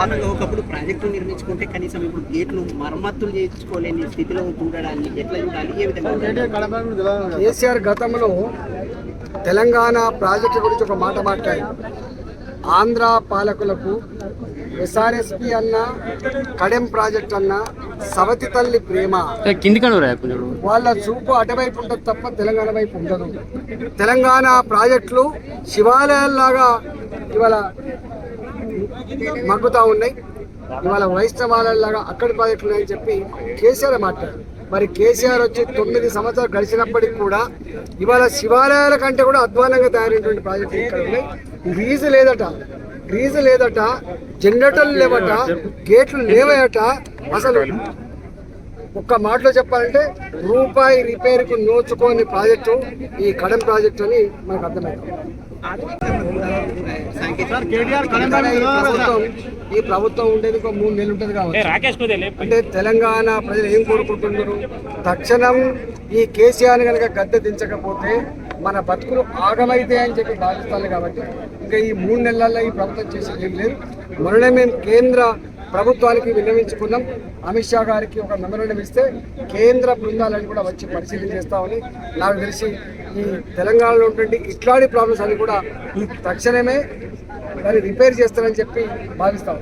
ఒకప్పుడు ప్రాజెక్టు నిర్మించుకుంటే కనీసం ఇప్పుడు గేట్లు మరమ్మతులు చేయించుకోలేని స్థితిలో చూడడాన్ని ఎట్లా చూడాలి? ఏ విధంగా కేసీఆర్ గతంలో తెలంగాణ ప్రాజెక్టు గురించి ఒక మాట మాట్లాడి ఆంధ్ర పాలకులకు ఎస్ఆర్ఎస్పి అన్న కడెం ప్రాజెక్ట్ అన్న సవతి తల్లి ప్రేమ. వాళ్ళ చూపు అటువైపు ఉంటుంది తప్ప తెలంగాణ వైపు ఉండదు. తెలంగాణ ప్రాజెక్టులు శివాలయాల్లాగా ఇవాళ మగ్గుతా ఉన్నాయి. ఇవాళ వైష్ణవాలలాగా అక్కడి ప్రాజెక్టులు ఉన్నాయని చెప్పి కేసీఆర్ మాట్లాడారు. మరి కేసీఆర్ వచ్చి తొమ్మిది సంవత్సరాలు గడిచినప్పటికి కూడా ఇవాళ శివాలయాల కంటే కూడా అధ్వానంగా తయారైనటువంటి ప్రాజెక్టులు ఇక్కడ ఉన్నాయి. గ్రీజు లేదట. గ్రీజు లేదట. జనరేటర్లు లేవట. గేట్లు లేవయట. అసలు ఒక్క మాటలో చెప్పాలంటే రూపాయి రిపేర్కు నోచుకోని ప్రాజెక్టు ఈ కడం ప్రాజెక్టు అని మనకు అర్థమైంది. ఈ ప్రభుత్వం ఈ ప్రభుత్వం ఉండేది ఒక మూడు నెలలు ఉంటుంది కావచ్చు. అంటే తెలంగాణ ప్రజలు ఏం కోరుకుంటున్నారు? తక్షణం ఈ కేసీఆర్ కనుక గద్దె దించకపోతే మన బతుకులు ఆగమైతే అని చెప్పి భావిస్తాను కాబట్టి ఇంకా ఈ మూడు నెలల్లో ఈ ప్రభుత్వం చేసేది ఏం లేదు. మొన్ననే మేము కేంద్ర ప్రభుత్వానికి విన్నవించుకున్నాం. అమిత్ షా గారికి ఒక మెమోరండం ఇస్తే కేంద్ర బృందాలను కూడా వచ్చి పరిశీలన చేస్తామని నాకు తెలిసి ఈ తెలంగాణలో ఉన్నటువంటి ఇట్లాంటి ప్రాబ్లమ్స్ అన్ని కూడా తక్షణమే దాన్ని రిపేర్ చేస్తారని చెప్పి భావిస్తాం